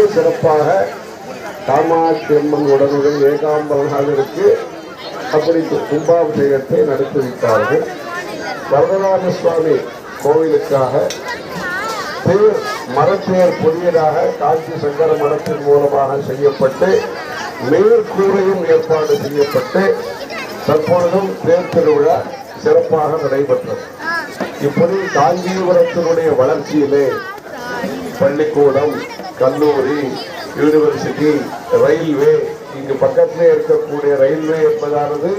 மிக சிறப்பாக காமாட்சி அம்மன் உடனுடன் ஏகாம்பரநாதருக்கு அப்படி கும்பாபிஷேகத்தை நடத்தி வைத்தார்கள் வரதராஜ சுவாமி கோவிலுக்காக தேர் மரத்தேர் புதியதாக காஞ்சி சங்கர மரத்தின் மூலமாக செய்யப்பட்டு மேற்கூரையும் ஏற்பாடு செய்யப்பட்டு தற்பொழுதும் தேர் திருவிழா சிறப்பாக நடைபெற்றது. இப்படி காஞ்சிபுரத்தினுடைய வளர்ச்சியிலே பள்ளிக்கூடம் கல்லூரி யூனிவர்சிட்டி ரயில்வே இங்கு பக்கத்திலே இருக்கக்கூடிய ரயில்வே என்பதானது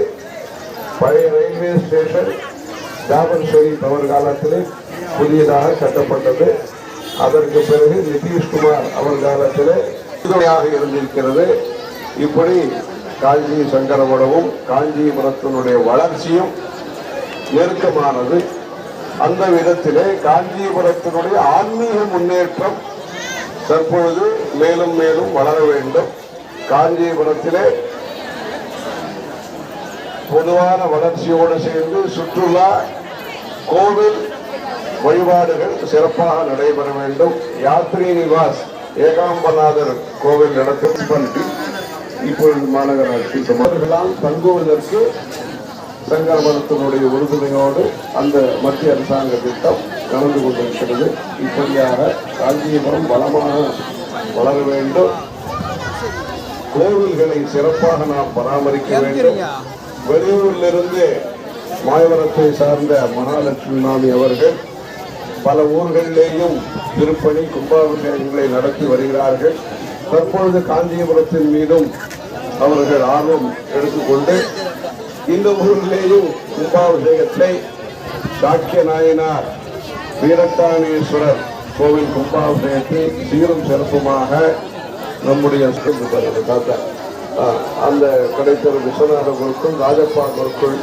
பழைய ரயில்வே ஸ்டேஷன் ஜாபர் ஷெரீப் அவர் காலத்தில் புதியதாக கட்டப்பட்டது. அதற்கு பிறகு நிதிஷ்குமார் அவர் காலத்தில் புதுமையாக இருந்திருக்கிறது. இப்படி காஞ்சி சங்கரமடமும் காஞ்சிபுரத்தினுடைய வளர்ச்சியும் நெருக்கமானது. அந்த விதத்திலே காஞ்சிபுரத்தினுடைய ஆன்மீக முன்னேற்றம் தற்பொழுது மேலும் மேலும் வளர வேண்டும். காஞ்சிபுரத்திலே பொதுவான வளர்ச்சியோடு சேர்ந்து சுற்றுலா கோவில் வழிபாடுகள் சிறப்பாக நடைபெற வேண்டும். யாத்ரி நிவாஸ் ஏகாம்பநாதர் கோவில் நடத்தும் இப்பொழுது மாநகராட்சி சமர்களால் தங்குவதற்கு சங்கரமணத்தினுடைய உறுதுணையோடு அந்த மத்திய அரசாங்க திட்டம் நடந்து கொண்டிருக்கிறது. இப்படியாக காஞ்சிபுரம் வளமாக வளர வேண்டும். கோவில்களை சிறப்பாக நாம் பராமரிக்க வேண்டும். வெளியூரிலிருந்து மாயவரத்தை சார்ந்த மகாலட்சுமி மாமி அவர்கள் பல ஊர்களிலேயும் திருப்பணி கும்பாபிஷேகங்களை நடத்தி வருகிறார்கள். தற்பொழுது காஞ்சிபுரத்தின் மீதும் அவர்கள் ஆர்வம் எடுத்துக்கொண்டு இந்த ஊரிலேயும் கும்பாபிஷேகத்தை சாக்கிய நாயனார் வீரட்டானேஸ்வரர் கோவில் கும்பாபிஷேகத்தை சீரும் சிறப்புமாக நம்முடைய தாத்தா அந்த கடைத்தர் விஸ்வநாத குருக்குள் ராஜப்பா குருக்கள்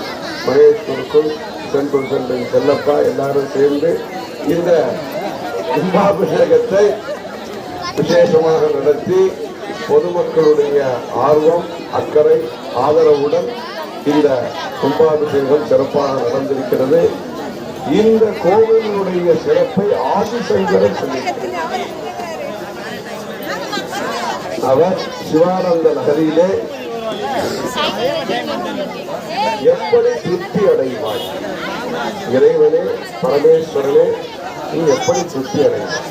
மகேஷ் குருக்கள் சென்ட்ரல் சென்ட்ரல் செல்லப்பா எல்லாரும் சேர்ந்து இந்த கும்பாபிஷேகத்தை விசேஷமாக நடத்தி பொதுமக்களுடைய ஆர்வம் அக்கறை ஆதரவுடன் இந்த கும்பாபிஷேகம் சிறப்பாக நடந்திருக்கிறது. இந்த கோவிலுடைய சிறப்பை ஆதிசங்கரன் சொல்லியிருக்கிறார் அவர் சிவானந்த நகரிலே எப்படி திருப்தி அடைவாய் இறைவனே பரமேஸ்வரனே நீ எப்படி திருப்தி அடைவாய்?